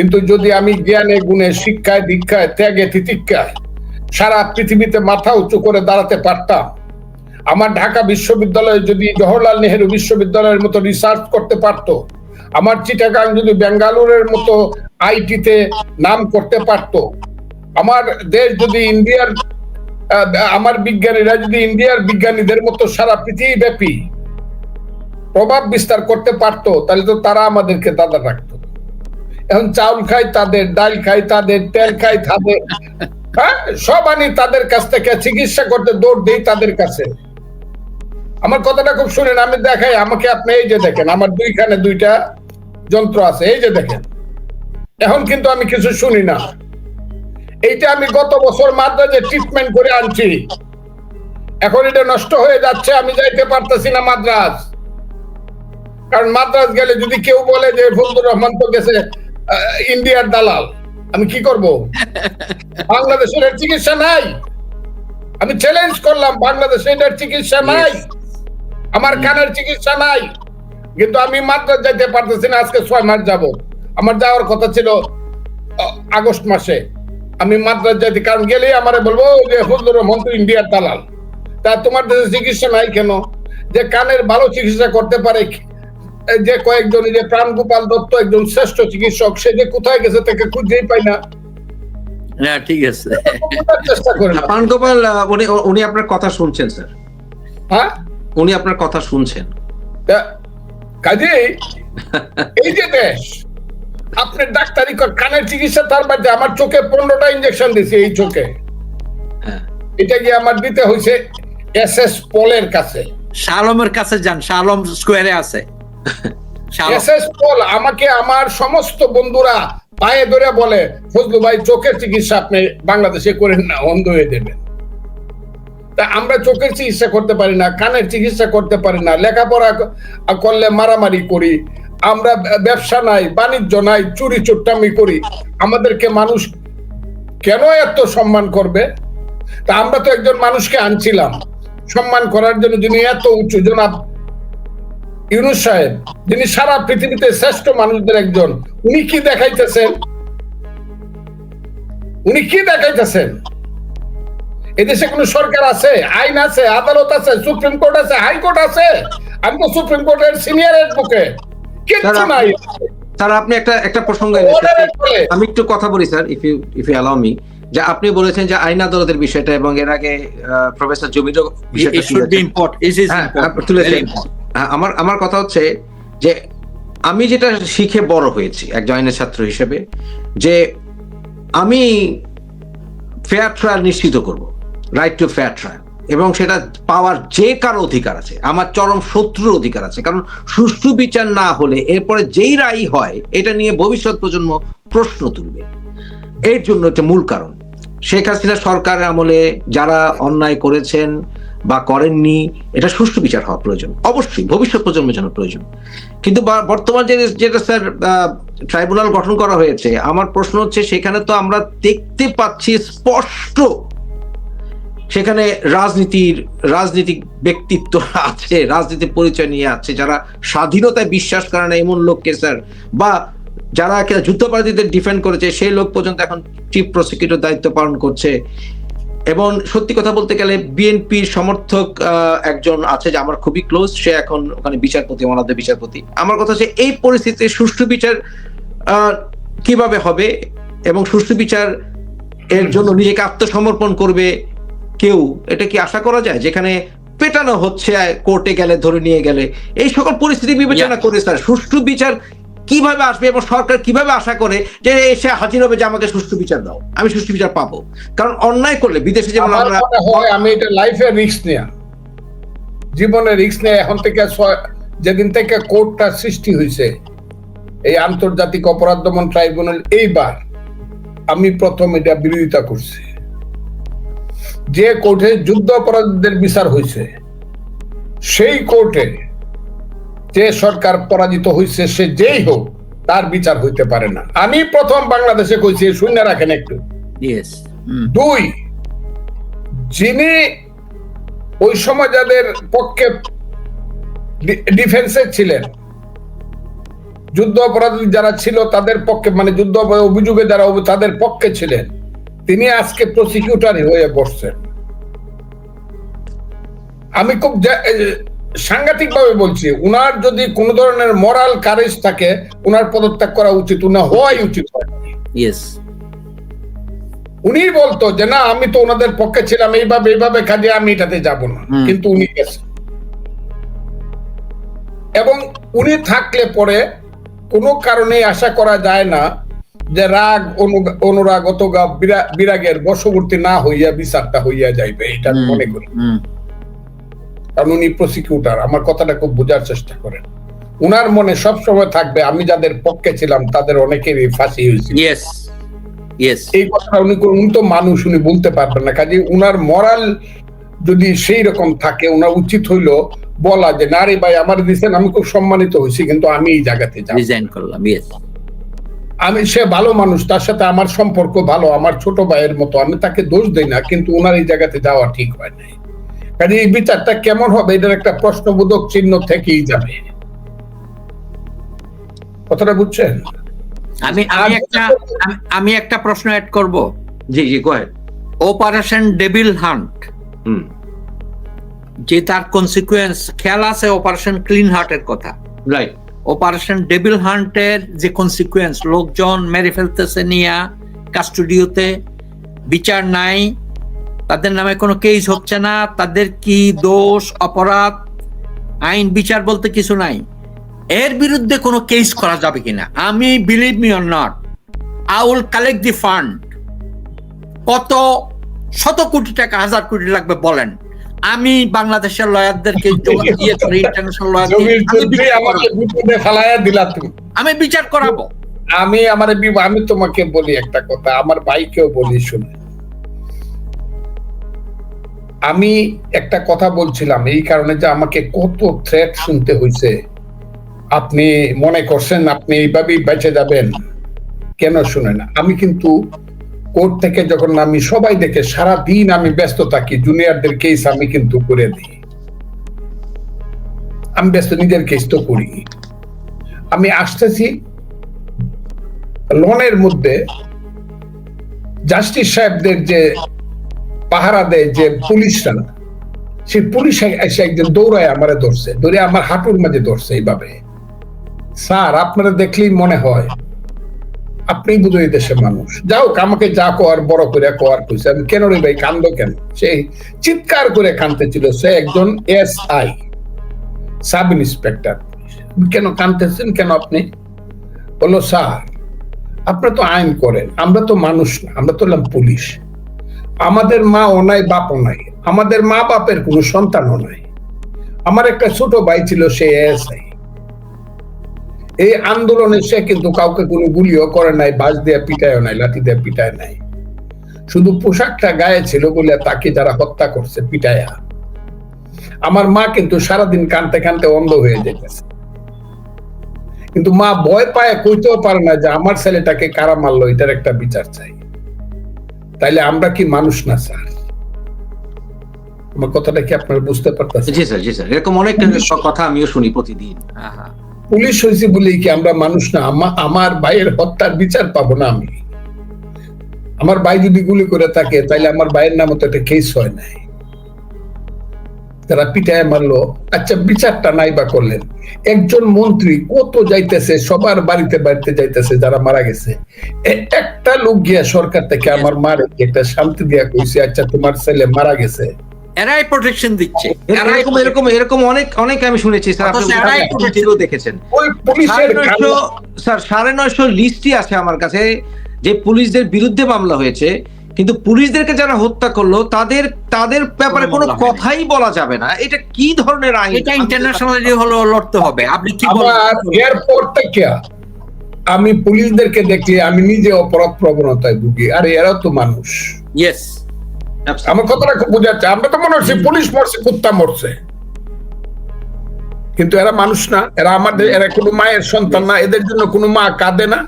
কিন্তু যদি আমি জ্ঞানে, গুণে, শিক্ষায়, দীক্ষায়, ত্যাগে, তিতিক্ষায় সারা পৃথিবীতে মাথা উঁচু করে দাঁড়াতে পারতাম, আমার ঢাকা বিশ্ববিদ্যালয়ে যদি জওহরলাল নেহেরু বিশ্ববিদ্যালয়ের মতো রিসার্চ করতে পারতো, আমার চিটাগাং যদি বেঙ্গালুরের মতো আইটিতে নাম করতে পারতো, আমার দেশ যদি ইন্ডিয়ার আমার বিজ্ঞানীরা যদি ইন্ডিয়ার বিজ্ঞানীদের মতো সারা পৃথিবী ব্যাপী প্রভাব বিস্তার করতে পারতো, তাহলে তো তারা আমাদেরকে দাদা রাখতো। এখন চাউল খাই তাদের, ডাল খাই তাদের, তেল খাই তাদের। হ্যাঁ? সব আনি তাদের কাছ থেকে, চিকিৎসা করতে দৌড় দেই তাদের কাছে। আমার কথাটা খুব শুনেন, আমি দেখাই, আমাকে আপনি এই যে দেখেন, আমার দুইখানে দুইটা যন্ত্র আছে, এই যে দেখেন। এখন কিন্তু আমি কিছু শুনি না। এইটা আমি গত বছর মাদ্রাজে ট্রিটমেন্ট করে আনছি। এখন এটা নষ্ট হয়ে যাচ্ছে, আমি যাইতে পারতেছি না মাদ্রাজ। কারণ মাদ্রাজ গেলে যদি কেউ বলে যে, ফজলুর রহমান তো গেছে ইন্ডিয়ার দালাল। আমি কি করব? বাংলাদেশের চিকিৎসা নাই। আমি চ্যালেঞ্জ করলাম বাংলাদেশে এটার চিকিৎসা নাই। আমার কানের চিকিৎসা নাই। কিন্তু আমি মাদ্রাজ যাইতে পারতেছি না আজকে ছয় মাস যাব আমার যাওয়ার কথা ছিল আগস্ট মাসে। আমি মাদ্রাজ যাইতে কারণ গেলেই আমারে বলব যে রহমান তো ইন্ডিয়ার দালাল। তা তোমার দেশে চিকিৎসা নাই কেন? যে কানের ভালো চিকিৎসা করতে পারে যে কয়েকজন যে প্রাণ গোপাল দত্ত একজন শ্রেষ্ঠ চিকিৎসক সে যে কোথায় গেছে তাকে খুঁজেই পাই না। না ঠিক আছে। চেষ্টা উনি উনি আপনার কথা শুনছেন স্যার। হ্যাঁ? উনি আপনার কথা শুনছেন। তা কাজে এই যে দেশ আপনি ডাক্তারি কর- কানের চিকিৎসা তার বাদে আমার চোখে পনেরোটা ইঞ্জেকশন দিছে এই চোখে। হ্যাঁ। এটা গিয়ে আমার দিতে হয়েছে এস এস পলের কাছে। শালমের কাছে যান শালম স্কোয়ারে আছে। আমাকে আমার সমস্ত বন্ধুরা পায়ে ধরে বলে, ফজলু ভাই, চোখের চিকিৎসা আপনি বাংলাদেশে করেন না, অন্ধ হয়ে দেবেন। তা আমরা চোখের চিকিৎসা করতে পারি না, কানের চিকিৎসা করতে পারি না, লেখাপড়া করলে মারামারি করি, আমরা ব্যবসা নাই, বাণিজ্য নাই, চুরি চুট্টামি করি। আমাদেরকে মানুষ কেন এত সম্মান করবে? তা আমরা তো একজন মানুষকে আনছিলাম। সম্মান করার জন্য যিনি এত উঁচু জনাব ইউনুস সাহেব যিনি সারা পৃথিবীতে শ্রেষ্ঠ মানুষদের একজন উনি কি দেখাইতেছেন? উনি কি দেখাইতেছেন? এদেশে কোন সরকার আছে? আইন আছে আদালত আছে সুপ্রিম কোর্ট আছে হাইকোর্ট আছে। আমি তো সুপ্রিম কোর্টের সিনিয়র অ্যাডভোকেট কিচ্ছু নাই। স্যার আপনি একটা একটা প্রসঙ্গ। আমি একটু কথা বলি sir if you if you allow me যে আপনি বলেছেন যে আইন আদালতের বিষয়টা এবং এর আগে প্রফেসর জমিরও বিষয়টা be তুলেছেন। আমার আমার কথা হচ্ছে যে আমি যেটা শিখে বড় হয়েছি একজন আইনের ছাত্র হিসেবে, যে আমি ফেয়ার ট্রায়াল নিশ্চিত করব রাইট টু ফেয়ার ট্রায়াল এবং সেটা পাওয়ার যে কারও অধিকার আছে, আমার চরম শত্রুর অধিকার আছে, কারণ সুষ্ঠু বিচার না হলে এরপরে যেই রায় হয়, এটা নিয়ে ভবিষ্যৎ প্রজন্ম প্রশ্ন তুলবে। এর জন্য একটা মূল কারণ। শেখ হাসিনা সরকারের আমলে যারা অন্যায় করেছেন বা করেননি, এটা সুষ্ঠু বিচার হওয়া প্রয়োজন। অবশ্যই, ভবিষ্যৎ প্রজন্মের জন্য প্রয়োজন। কিন্তু বর্তমান যে যেটা স্যার ট্রাইব্যুনাল গঠন করা হয়েছে, আমার প্রশ্ন হচ্ছে সেখানে তো আমরা দেখতে পাচ্ছি স্পষ্ট সেখানে রাজনীতির রাজনীতিক ব্যক্তিত্ব আছে, রাজনীতির পরিচয় নিয়ে আছে, যারা স্বাধীনতায় বিশ্বাস করে না এমন লোককে স্যার, বা যারা যুদ্ধাপরাধীদের ডিফেন্ড করেছে, সেই লোক পর্যন্ত এখন চিফ প্রসিকিউটর দায়িত্ব পালন করছে। এবং সত্যি কথা বলতে গেলে বিএনপির সমর্থক একজন আছে যে আমার খুবই ক্লোজ সে এখন ওখানে বিচারপতি ওনাদের বিচারপতি। আমার কথা হচ্ছে এই পরিস্থিতিতে সুষ্ঠু বিচার কীভাবে হবে এবং সুষ্ঠু বিচার এর জন্য নিজেকে আত্মসমর্পণ করবে কেউ এটা কি আশা করা যায়? যেখানে পেটানো হচ্ছে কোর্টে গেলে ধরে নিয়ে গেলে। এই সকল পরিস্থিতি বিবেচনা করে স্যার সুষ্ঠু বিচার কীভাবে আসবে এবং সরকার কীভাবে আশা করে যে এসে হাজির হবে যে আমাকে সুষ্ঠু বিচার দাও? আমি সুষ্ঠু বিচার পাবো। কারণ অন্যায় করলে বিদেশে যেমন আমরা আমি এটা লাইফে রিস্ক নেয়া। জীবনে রিস্ক নেয়া। এখন থেকে যেদিন থেকে কোর্টটা সৃষ্টি হয়েছে এই আন্তর্জাতিক অপরাধ দমন ট্রাইব্যুনাল এইবার আমি প্রথম এটা বিরোধিতা করছি। যে কোর্টে যুদ্ধ অপরাধীদের বিচার হয়েছে সেই কোর্টে যে সরকার পরাজিত হয়েছে সে যেই হোক তার বিচার হইতে পারে না। আমি প্রথম বাংলাদেশে কইছি শূন্য রাখেন একটু। দুই যিনি ওই সময় যাদের পক্ষে ডিফেন্সে ছিলেন যুদ্ধ অপরাধী যারা ছিল তাদের পক্ষে মানে যুদ্ধ অভিযোগে যারা তাদের পক্ষে ছিলেন তিনি আজকে প্রসিকিউটারই হয়ে বসছেন। আমি খুব সাংঘাতিক ভাবে বলছি উনার যদি কোন ধরনের মরাল কারেজ থাকে উনার পদত্যাগ করা উচিত উনা হওয়াই উচিত ইয়েস উনি বলতো যে না আমি তো ওনাদের পক্ষে ছিলাম এইভাবে এইভাবে কাজে আমি এটাতে যাব না। কিন্তু উনি গেছেন এবং উনি থাকলে পরে কোনো কারণে আশা করা যায় না যে রাগ অনু- অনুরাগ অথবা বিরাগের বশবর্তী না হইয়া বিচারটা হইয়া যাইবে এটা মনে করি। কারণ উনি প্রসিকিউটার আমার কথাটা খুব বোঝার চেষ্টা করেন। উনার মনে সব সময় থাকবে আমি যাদের পক্ষে ছিলাম তাদের অনেকেরই ফাঁসি হয়েছিল। এই কথাটা উনি উনি তো মানুষ উনি বলতে পারবেন না। কাজে উনার মরাল যদি সেই রকম থাকে উনার উচিত হইল বলা যে না রে ভাই আমার দিচ্ছেন আমি খুব সম্মানিত হয়েছি কিন্তু আমি এই জায়গাতে রিজাইন করলাম আমি সে ভালো মানুষ তার সাথে আমার সম্পর্ক ভালো আমার ছোট ভাইয়ের মতো আমি তাকে দোষ দেই না কিন্তু উনার এই জায়গাতে যাওয়া ঠিক হয় নাই। কাজে এই বিচারটা কেমন হবে এটার একটা প্রশ্নবোধক চিহ্ন থেকেই যাবে। কথাটা বুঝছেন? আমি আমি একটা আমি- একটা প্রশ্ন অ্যাড করব। জি জি হেড অপারেশন ডেভিল হান্ট যে তার কনসিকুয়েন্স খেয়াল আছে অপারেশন ক্লিন হার্টের কথা? রাইট অপারেশন ডেভিল হান্টের যে কনসিকুয়েন্স লোকজন মেরে ফেলতেছে নিয়া কাস্টুডিওতে বিচার নাই তাদের নামে কোনো কেস হচ্ছে না তাদের কি দোষ অপরাধ? আইন বিচার বলতে কিছু নাই। এর বিরুদ্ধে কোনো কেস করা যাবে কিনা? আমি believe me or not I will collect the fund কত শত কোটি টাকা হাজার কোটি লাগবে বলেন। আমি বাংলাদেশের লয়ারদেরকে ইন্টারন্যাশনাল আমি বিচার করাবো। আমি আমার আমি তোমাকে বলি একটা কথা আমার ভাইকেও বলি শুনে। আমি একটা কথা বলছিলাম, এই কারণে যে আমাকে কত থ্রেট শুনতে হয়েছে আপনি মনে করছেন আপনি এইভাবেই বেঁচে যাবেন, কেন শুনেন? আমি কিন্তু কোর্ট থেকে যখন আমি সবাই দেখে সারা দিন আমি ব্যস্ত থাকি, জুনিয়রদের কেস আমি কিন্তু করে দিই। আমি ব্যস্ত, নিজের কেস তো করি। আমি আসতেছি লনের মধ্যে জাস্টিস সাহেবদের যে পাহারা দেয় যে পুলিশরা, সেই পুলিশ এসে একজন দৌড়ায় আমারে ধরছে ধরে আমার হাঁটুর মাঝে ধরছে এইভাবে। স্যার, আপনারা দেখলেই মনে হয় আপনি বুঝো দেশের মানুষ। যাও আমাকে যা কোয়ার বড় করে কোয়ার কইছে। আমি, কেন রে ভাই, কান্দ কেন? সেই চিৎকার করে কানতেছিল সে একজন এস আই, সাব ইন্সপেক্টর। কেন কানতেছেন কেন আপনি? বলল, স্যার, আপনারা তো আইন করেন, আমরা তো মানুষ না, আমরা তো হলাম পুলিশ। আমাদের মা ও নাই বাপও নাই। আমাদের মা বাপের কোনো সন্তানও নাই। আমার একটা ছোট ভাই ছিল, সে এসআই। এই আন্দোলনে সে কিন্তু কাউকে কোনো গুলিও করে নাই বাস দিয়ে পিটায় নাই, লাঠি দিয়ে পিটায় নাই। শুধু পোশাকটা গায়ে ছিল বলে তাকে যারা হত্যা করছে, পিটায়া। আমার মা কিন্তু সারাদিন কানতে কানতে অন্ধ হয়ে যেতেছে। কিন্তু মা ভয় পায়, কইতেও পারে না যে আমার ছেলেটাকে কারা মারলো, এটার একটা বিচার চাই। তাইলে আমরা কি মানুষ না স্যার? আমার কথাটা কি আপনারা বুঝতে পারতেছেন? জি স্যার জি স্যার। এরকম অনেক কথা আমিও শুনি প্রতিদিন। আহা। পুলিশ হয়েছে বলেই কি আমরা মানুষ না? আমার ভাইয়ের হত্যার বিচার পাবো না আমি। আমার ভাই যদি গুলি করে থাকে তাহলে আমার ভাইয়ের নামে তো একটা কেস হয় নাই। তারা পিটায় মারলো আচ্ছা বিচারটা নাই বা করলেন। একজন মন্ত্রী কত যাইতেছে সবার বাড়িতে বাড়িতে যাইতেছে যারা মারা গেছে। একটা লোক গিয়া সরকার থেকে আমার মারে একটা শান্তি দিয়া কইছে আচ্ছা তোমার ছেলে মারা গেছে। এরাই প্রোটেকশন দিচ্ছে। এরকম এরকম এরকম অনেক অনেক আমি শুনেছি স্যার আপনি দেখেছেন। স্যার সাড়ে নয়শো লিস্টই আছে আমার কাছে যে পুলিশদের বিরুদ্ধে মামলা হয়েছে কিন্তু পুলিশদেরকে যারা হত্যা করল তাদের তাদের ব্যাপারে কোনো। কথাই বলা যাবে না। এটা কি ধরনের আইন? এটা ইন্টারন্যাশনালি হলো লড়তে হবে। আপনি কি বলেন? এয়ারপোর্ট থেকে আমি পুলিশদেরকে দেখি আমি নিজে অপরাধ প্রবণতায় ভুগি। আরে এরা তো মানুষ। ইয়েস আমার কথাটা খুব বোঝাচ্ছে। আমরা তো মনে হচ্ছে পুলিশ মরছে কুত্তা মরছে। কিন্তু এরা মানুষ না। এরা আমাদের এরা কোনো মায়ের সন্তান না। এদের জন্য কোনো মা কাঁদে না।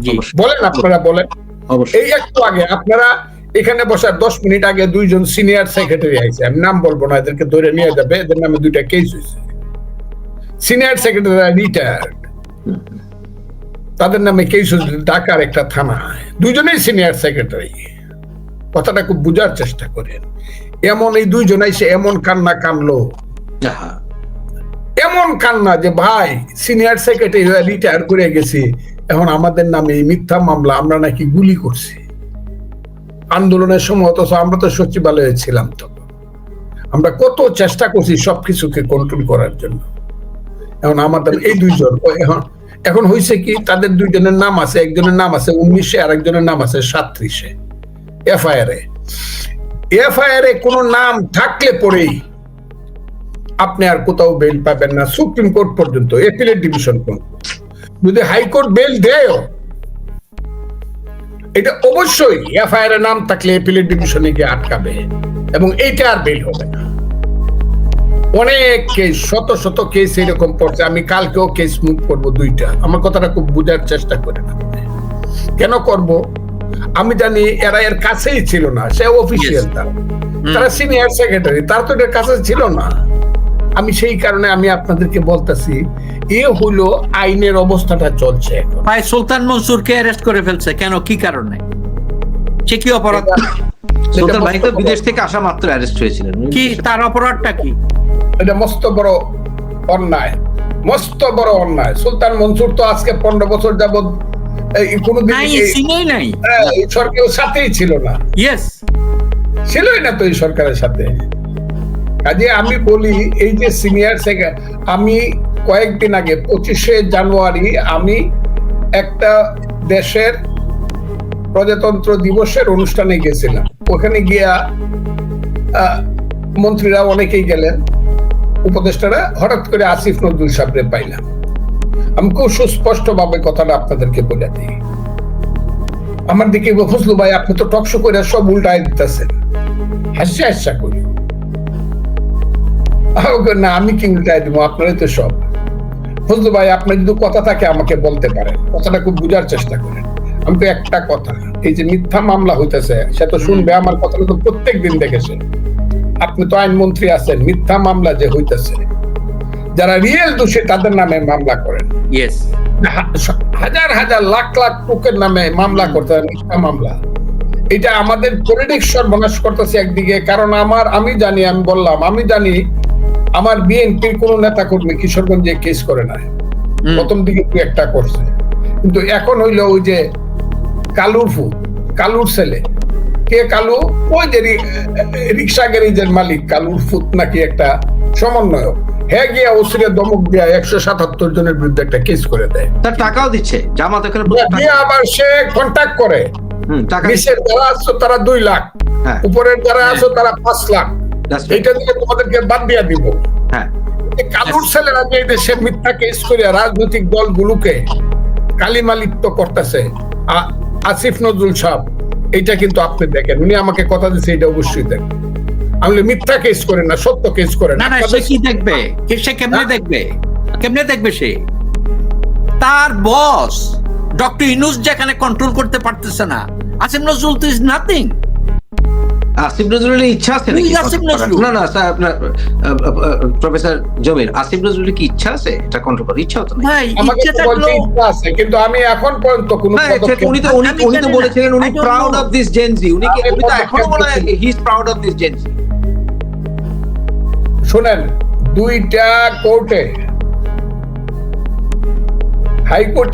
জি। বলেন আপনারা বলেন। এই একটু আগে আপনারা এখানে বসার দশ মিনিট আগে দুইজন সিনিয়র সেক্রেটারি আইছে। আমি নাম বলব না এদেরকে ধরে নিয়ে যাবে এদের নামে দুইটা কেস হয়েছে সিনিয়র সেক্রেটারি রিটায়ার্ড তাদের নামে কেস ঢাকার একটা থানা দুইজনেই সিনিয়র সেক্রেটারি। কথাটা খুব বুঝার চেষ্টা করেন। এমন এই দুইজনাই আইসে এমন কান্না কানলো। এমন কান্না যে ভাই সিনিয়র সেক্রেটারি রিটায়ার করে গেছি। এখন আমাদের নামে এই মিথ্যা মামলা আমরা নাকি গুলি করছি। আন্দোলনের সময় অথচ আমরা তো সচিবালয়ে ছিলাম তখন আমরা কত চেষ্টা করছি সবকিছুকে কন্ট্রোল করার জন্য। এখন আমাদের এই দুইজন, এখন এখন হয়েছে কি তাদের দুইজনের নাম আছে, একজনের নাম আছে উনিশে আর একজনের নাম আছে সাত্রিশে। এফআইআর এ। এফআইআর এ কোনো নাম থাকলে পরেই আপনি আর কোথাও বেল পাবেন না। সুপ্রিম কোর্ট পর্যন্ত এপিলেট ডিভিশন পর্যন্ত। যদি হাইকোর্ট বেল দেয় এটা অবশ্যই এফআইআর এর নাম থাকলে এপিলেট ডিভিশনে গিয়ে আটকাবে এবং এইটা আর বেল হবে না। অনেক কেস শত শত কেস এরকম পড়ছে। আমি কালকেও কেস মুভ করব দুইটা। আমার কথাটা খুব বুঝার চেষ্টা আপনি কেন করব? আমি জানি এরা এর কাছেই ছিল না। সে অফিসিয়াল তার। তারা সিনিয়র সেক্রেটারি তার তো এটার কাছে ছিল না। আমি সেই কারণে আমি আপনাদেরকে বলতেছি এ হলো আইনের অবস্থাটা চলছে এখন। ভাই সুলতান মনসুরকে অ্যারেস্ট করে ফেলছে কেন? কি কারণে? সে কি অপরাধ? সুলতান ভাই তো বিদেশ থেকে আসা মাত্র অ্যারেস্ট হয়েছিলেন। কি তার অপরাধটা কি? এটা মস্ত বড় অন্যায় মস্ত বড় অন্যায়। সুলতান মনসুর তো আজকে পনেরো বছর কোনোদিন নাই নাই। হ্যাঁ, সরকারের সাথেই ছিল না। ইয়েস ছিলই না তো এই সরকারের সাথে। কাজে আমি বলি, এই যে সিনিয়র আমি কয়েকদিন আগে, পঁচিশে জানুয়ারি, আমি একটা দেশের প্রজাতন্ত্র দিবসের অনুষ্ঠানে গেছিলাম। ওখানে গিয়া মন্ত্রীরা অনেকেই গেলেন। উপদেষ্টারা হঠাৎ করে আসিফ নজরুল সাহেবরে পাইলাম। আমি খুব সুস্পষ্ট ভাবে কথাটা আপনাদেরকে বলে দিই। আমার দিকে ভাই, আপনি তো টকশো করে সব উল্টায় দিতেছেন। হাসি হাসা করি না আমি কি উল্টায় দিব? আপনারাই তো সব। ফজলু ভাই আপনার যদি কথা থাকে আমাকে বলতে পারেন। কথাটা খুব বুঝার চেষ্টা করেন। আমি তো একটা কথা এই যে মিথ্যা মামলা হইতেছে সে তো শুনবে আমার কথাটা তো প্রত্যেক দিন দেখেছে। আপনি তো আইনমন্ত্রী আছেন মিথ্যা মামলা যে হইতেছে যারা রিয়েল দোষী তাদের নামে মামলা করেন। হাজার হাজার লাখ লাখ লোকের নামে মামলা করতে মিথ্যা মামলা। এটা আমাদের পলিটিক্স সর্বনাশ করতেছে একদিকে কারণ আমার আমি জানি আমি বললাম আমি জানি আমার বিএনপির কোন নেতা কর্মী কিশোরগঞ্জে কেস করে না প্রথম দিকে দু একটা করছে। কিন্তু এখন হইল ওই যে কালুর ফু কালুর ছেলে। কে কালু? ওই যে রিক্সা গ্যারেজের মালিক কালুর ফুত নাকি একটা সমন্বয়ক। হ্যাঁ গিয়া ওসিরে দমক দিয়া একশো সাতাত্তর জনের বিরুদ্ধে একটা কেস করে দেয়। তার টাকাও দিচ্ছে জামাত আবার সে কন্ট্যাক্ট করে। নিচের যারা আসছো তারা দুই লাখ। হ্যাঁ। উপরের যারা আছো তারা পাঁচ লাখ। That's right. তোমাদেরকে বাদ দিয়া দিব। হ্যাঁ। কালুর ছেলেরা যে দেশে মিথ্যা কেস করে রাজনৈতিক দলগুলোকে কালিমালিপ্ত করতেছে আসিফ নজরুল সাহেব এইটা কিন্তু আপনি দেখেন। উনি আমাকে কথা দিচ্ছে এটা অবশ্যই দেখেন। আমি মিথ্যা কেস করেন না সত্য কেস করেন না। সে কি দেখবে? কে- সে কেমনে হ্যাঁ? দেখবে? কেমনে দেখবে সে? তার বস ডক্টর ইনুস যেখানে কন্ট্রোল করতে পারতেছে না আসিম নজরুল তো ইজ নাথিং আসিফ নজরুলের ইচ্ছা আছে নাকি? না না স্যার আপনার প্রফেসর জমির আসিফ নজরুলের কি ইচ্ছা আছে? এটা কন্ট্রোল করার ইচ্ছা হতো না আছে কিন্তু আমি এখন পর্যন্ত কোনো পদক্ষেপ- উনি তো উনি উনি তো বলেছিলেন উনি প্রাউড অফ দিস জেনজি উনি কি উনি তো এখনও বলে he is proud of this Gen Z শোনেন দুইটা কোর্টে হাইকোর্টে